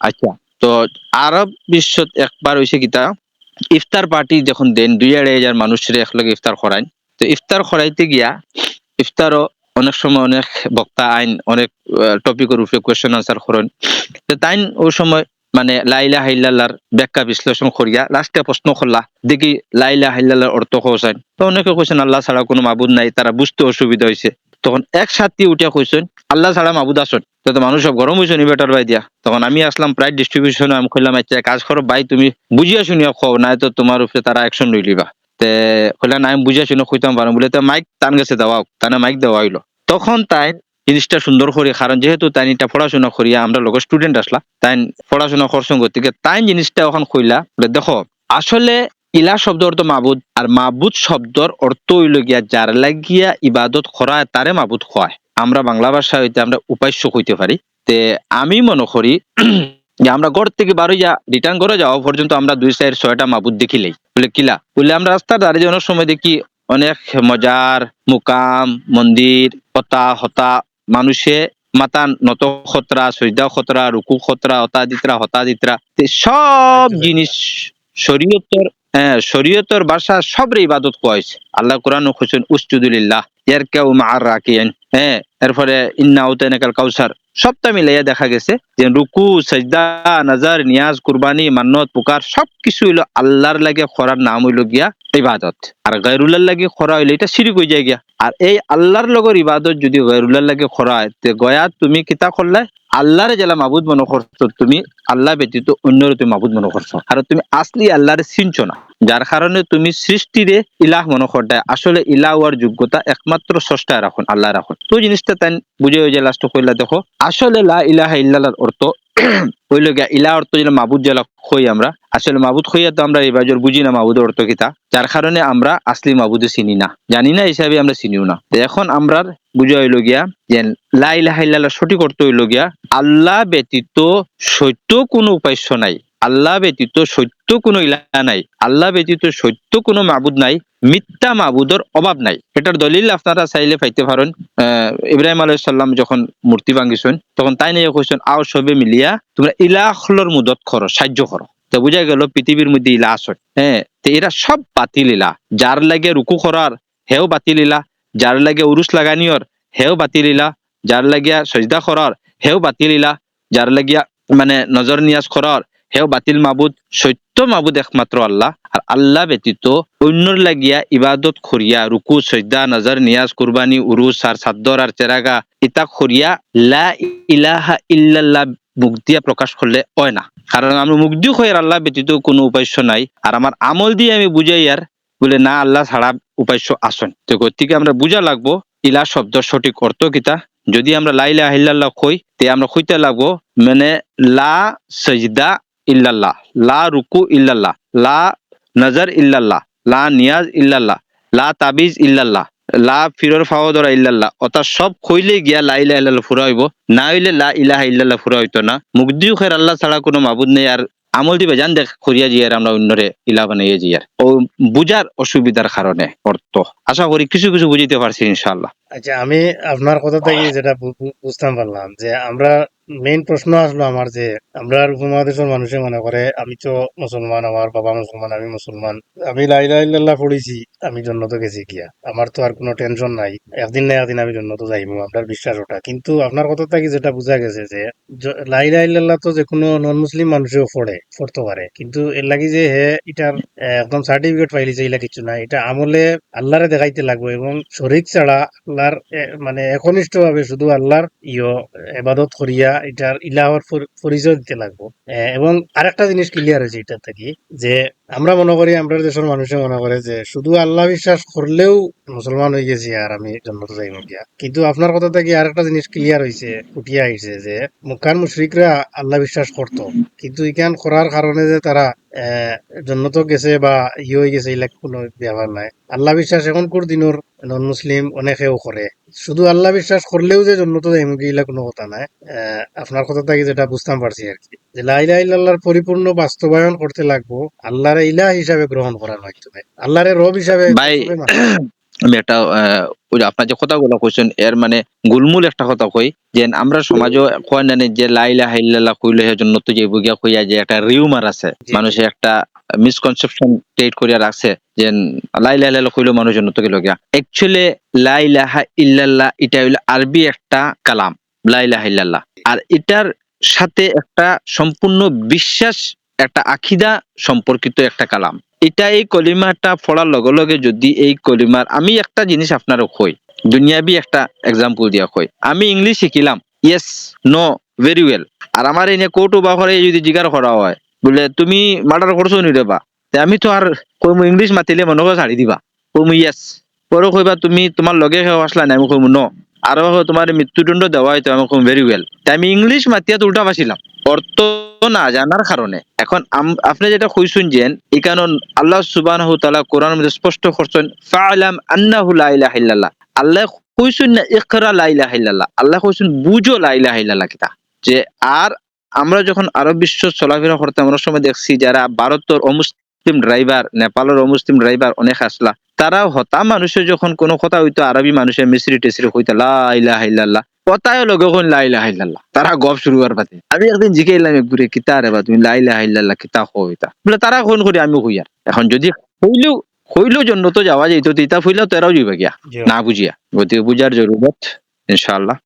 আচ্ছা। তো আরব বিশ্বত একবার হয়েছে কিতা ইফতার পার্টি যখন দেন, দুই আড়াই হাজার মানুষের একলগে ইফতার করায় তো ইফতার করাইতে গিয়া ইফতারও অনেক সময় অনেক বক্তা আইন, অনেক টপিকের উপরে কোয়েশ্চেন আনসার করেন তো তাই ওই সময় মানে লাইলা হাইল্লার ব্যাখ্যা বিশ্লেষণ করিয়া লাস্টে প্রশ্ন করলা দেখি লাইলা হাইল্লার অর্থ কৌশান তো অনেকে কইছেন আল্লাহ ছাড়া কোনো মাবুদ নাই তারা বুঝতে অসুবিধা হয়েছে তখন এক সাথী উঠিয়া কইছেন আল্লাহ ছাড়া মাবুদ আসন তো মানুষ সব গরম হয়েছে বেটার বাই দিয়া। তখন আমি আসলাম, প্রায় ডিস্ট্রিবিউশন আমি কইলাম আচ্ছা কাজ করো, ভাই, তুমি বুঝিয়া শুনিয়া খাও নাই তো তোমার উপরে তারা অ্যাকশন লইলিবা তে না, আমি বুঝিয়া শুনে কইতাম পারো। বলে, তো মাইক টান গেছে দেওয়া তানে মাইক দেওয়া হইল। তখন তাই জিনিসটা সুন্দর করি, কারণ যেহেতু তাই এটা পড়াশোনা করিয়া আমরা লোক স্টুডেন্ট আসলা তাই পড়াশোনা করছেন গতিকে তাই জিনিসটা এখন বলে, দেখো, আসলে ইলা শব্দ অর্থ মাবুদ, আর মাবুদ শব্দর অর্থ হইল গিয়া, যার লাগিয়া ইবাদত করা তারে মাবুদ খোয়ায় আমরা বাংলা ভাষা হইতে আমরা উপাস্য কইতে পারি। তে আমি মনে করি যে আমরা ঘর থেকে বারো যা রিটার্ন করে যাওয়া পর্যন্ত আমরা দুই সাইড ছয়টা মাবুদ দেখিলেই বলে কিলা বলে আমরা রাস্তার দাঁড়িয়ে যাওয়ার সময় দেখি অনেক মজার মুকাম মন্দির হতা হতা মানুষে মাতা নত খতরা সৈদা খতরা রুকু খতরা হতা দিতরা হতা দিতরা সব জিনিস শরীয়তর হ্যাঁ শরীয়তর ভাষা সবরে ইবাদত কয়েছে আল্লাহ কোরআন খুশন উস্তুদুলিল্লাহ ইয়ার কেউ মার রাখিয়েন হ্যাঁ এরপরে ইন্না উতেনাকাল কাউসার। সবটা মিলাইয়া দেখা গেছে যে রুকু, সজদা, নাজার, নিয়াজ, কুরবানি, মান্নত, পুকার সবকিছু হইল আল্লাহর লাগে খরার নাম হইল গিয়া ইবাদত। আর গায়রুল্লাহর লাগে খরা হইলে, এটা শিরিক হয়ে যায় গিয়া। আর এই আল্লাহর লগর ইবাদত যদি গায়রুল্লাহর লাগে খরা হয় গয়া তুমি কিতা করলে? আল্লাহরে জেলা মাবুদ মনে করছ তুমি, আল্লাহ ব্যতীত অন্যরে তুমি মাবুদ মনে করছ। আর তুমি আসলি আল্লাহরে চিনছো না। যার কারণে তুমি সৃষ্টিরে ইলাহ মনে করতে আসলে ইলাহ হওয়ার যোগ্যতা একমাত্র স্রষ্টায় রাখুন, আল্লাহ রাখুন। তো জিনিসটা তাই বুঝে যে লাস্ট কইলা, দেখো, আসলে লা ইলাহা ইল্লাল্লাহর অর্থ হইল গিয়া ইলা অর্থ যেন মাবুদ জেলা খই আমরা। আসলে মাবুদ খইয়া তো আমরা এই বাজর বুঝি না মাবুদের অর্থ কিতা যার কারণে আমরা আসলি মাবুদে চিনি না। জানি না হিসাবে আমরা চিনিও না। এখন আমরা বুঝা হইল গিয়া, যে লা ইলাহা ইল্লাল্লাহ সঠিক অর্থ হইল গিয়া, আল্লাহ ব্যতীত সত্য কোনো উপাস্য নাই। আল্লাহ ব্যতীত সত্য কোনো ইলাহা নাই। আল্লাহ ব্যতীত সত্য কোনো মাবুদ নাই, মিথ্যা মাবুদর অভাব নাই। এটার দলিল আপনারা চাইলে পাইতে পারেন। ইব্রাহিম আলাইহিস সালাম যখন মূর্তি ভাঙিছেন তখন তাই নিয়ে কইছেন আও সবে মিলিয়া, তোমরা ইলাহলর মুদত করো সাহায্য করো তো বুঝা গেল পৃথিবীর মধ্যে ইলা আছে। হ্যাঁ তো এরা সব বাতিল ইলা। যার লাগে রুকু করার হেও বাতিল ইলা। যার লাগে উরুস লাগানিয়র হেও বাতিল ইলা। যার লাগিয়া সজদা করার হেও বাতিল ইলা। যার লাগিয়া মানে নজর নিয়াজ করার হেও বাতিল মাবুদ, সত্য মাবুদ একমাত্র আল্লাহ। আর আল্লাহ ব্যতীত অন্যর লাগিয়া ইবাদত করিয়া রুকু সজদা নজর নিয়াজ কুরবানি উরুস আর সাদ্দর আর চেরাগা ইতা করিয়া লা ইলাহা ইল্লাল্লাহ মুখ দিয়া প্রকাশ করলে হয় না। কারণ আমি মুখ দিয়ে হয়ে আল্লাহ ব্যতীত কোনো উপাস্য নাই। আর আমার আমল দিয়ে আমি বুঝাই আর বলে না, আল্লাহ ছাড়া উপাস্য আসন। তো গতিকে আমরা বুঝা লাগবো, ইলা শব্দ সঠিক অর্থ কিতা। যদি আমরা লাইলা হিল্লাল্লাহ কই, তে আমরা কইতে লাগবো মানে লা সজদা ইল্লাল্লাহ, লা রুকু ইল্লাল্লাহ, লা নজর ইল্লাল্লাহ, লা নিয়াজ ইল্লাল্লাহ, লা তাবিজ ইল্লাল্লাহ, লা ফিরর ফাওদরা ইল্লাল্লাহ, অর্থাৎ সব কইলে গিয়া লা ইলাহা ইল্লাল্লাহ ফুরা হইব, না হইলে লা ইলাহা ইল্লাল্লাহ ফুরা হইতো না। মুগ্দিও খের আল্লাহ ছাড়া কোনো মাবুদ নেই, আর আমল দিবে, জান দেখ করিয়া জিয়ার আমরা অন্যরে ইলা বানাইয়া জিয়ার। ও বুঝার অসুবিধার কারণে অর্থ। আশা করি কিছু কিছু বুঝিতে পারছি ইনশাআল্লাহ। আচ্ছা আমি আপনার কথা থেকে যেটা বুঝতাম পারলাম যে আমরা মেইন প্রশ্ন আসলো আমার যে আমরা উপমহাদেশের মানুষে মনে করে, আমি তো মুসলমান, আমার বাবা মুসলমান, আমি মুসলমান। আমি লাইলা ইল্লাল্লাহ পড়েছি, আমি জন্নত গেছি গিয়া। আমার তো আর কোনো টেনশন নাই, একদিন না একদিন আমি জন্নত যাইব, আপনার বিশ্বাস ওটা। কিন্তু আপনার কথা থেকে যেটা বোঝা গেছে যে জ- লাইলা ইল্লাল্লাহ তো যে কোনো নন মুসলিম মানুষেও পড়ে, পড়তে পারে। কিন্তু এর লাগি যে হে, এটার একদম সার্টিফিকেট পাইলি যে এলা কিছু না এটা আমলে আল্লাহরে দেখাইতে লাগবে এবং শরিক ছাড়া আল্লাহর মানে একনিষ্ঠ ভাবে শুধু আল্লাহর ইয় এবাদত করিয়া এটার ইলাহর পরি- পরিচয় দিতে লাগবো। এবং আরেকটা জিনিস ক্লিয়ার হয়েছে এটা থেকে, যে আমরা মনে করি আমরা দেশের মানুষে মনে করে যে শুধু আল্লাহ বিশ্বাস করলেও মুসলমান হয়ে গেছি আর আমি জন্মত যাইব গিয়া। কিন্তু আপনার কথা থেকে আরেকটা জিনিস ক্লিয়ার হয়েছে উঠিয়া আইছে যে মুখান মুশরিকরা আল্লাহ বিশ্বাস করতো। কিন্তু ইখান করার কারণে যে তারা আহ, জন্নত গেছে বা ইয়ে হয়ে গেছে এলাক কোনো ব্যাপার নাই। আল্লাহ বিশ্বাস এখন কোর দিনের নন মুসলিম অনেকেও করে। শুধু আল্লাহ বিশ্বাস করলেও যে জন্নত এমুকি এলা কোনো কথা নাই। আপনার কথা থেকে যেটা বুঝতাম পারছি আর কি। যে লাইলা ইল্লাল্লাহর পরিপূর্ণ বাস্তবায়ন করতে লাগবো আল্লাহরে ইলাহ হিসাবে গ্রহণ করার মাধ্যমে। আল্লাহরে রব হিসাবে ভাই আমি একটা ওই আপনার যে কথাগুলো কইছেন এর মানে গুলমুল একটা কথা কই যে আমরা সমাজও কয় না যে লাইলা হাইল্লাল্লাহ কইলে জন্য তো যে বুগিয়া কইয়া যে একটা রিউমার আছে। মানুষের একটা মিসকনসেপশন ক্রিয়েট করিয়া রাখছে যে লাইলা হাইল্লাল্লাহ কইলে মানুষ জন্য তো গিয়া অ্যাকচুয়ালি লাইলাহা ইল্লাল্লাহ এটা হইল আরবি একটা কালাম লাইলাহা ইল্লাল্লাহ। আর এটার সাথে একটা সম্পূর্ণ বিশ্বাস, একটা আখিদা সম্পর্কিত একটা কালাম। এটা এই কলিমাটা পড়ার লগে লগে যদি এই কলিমার, আমি একটা জিনিস আপনার কই, দুনিয়াবি একটা এক্সাম্পল দিয়া কই। আমি ইংলিশ শিখিলাম ইয়েস নো ভেরি ওয়েল আর আমার এনে কোর্ট বাহরে যদি জিগার করা হয় বলে, তুমি মার্ডার করছ নি রে বা? তে আমি তো আর কইমু ইংলিশ মাতিলে মনে করে ছাড়ি দিবা। কইমু ইয়েস পরে কইবা তুমি তোমার লগে কেউ আসলা না আমি কইমু ন আরও তোমার মৃত্যুদণ্ড দেওয়া হয়তো আমি কইমু ভেরি ওয়েল তাই আমি ইংলিশ মাতিয়া তো উল্টা পাছিলাম। অর্থ না জানার কারণে এখন আপনি যেটা কইছেন যে এই কারণ আল্লাহ সুবহানাহু তাআলা কোরআনের মধ্যে স্পষ্ট করছেন ফাআলাম আন্নাহু লা ইলাহা ইল্লাল্লাহ। আল্লাহ কইছেন না ইকরা লা ইলাহা ইল্লাল্লাহ। আল্লাহ কইছেন বুঝো লা ইলাহা ইল্লাল্লাহ কিতা। যে আর আমরা যখন আরব বিশ্ব চলাফেরা করতে আমরা সময় দেখছি যারা ভারতের অমুসলিম ড্রাইভার নেপালের অমুসলিম ড্রাইভার অনেক আসলা তারা হতা মানুষের যখন কোনো কথা হইতো আরবি মানুষের মিশ্রি টেসরি হইতো লা ইলাহা ইল্লাল্লাহ। কথায় লগে কোন লা ইলাহা তারা গপ শুরু করার পাতে আমি একদিন জিজ্ঞাইলাম একগুরে কিতা রে বা তুমি লা ইলাহা ইল্লাল্লাহ কিতা হইতা বলে তারা কোন করি আমি হইয়ার এখন যদি হইলেও হইলেও জন্য তো যাওয়া যাইতো তিতা হইলেও তারাও যাইবা গিয়া। না বুঝিয়া। গতিকে বুঝার জরুরত ইনশাআল্লাহ।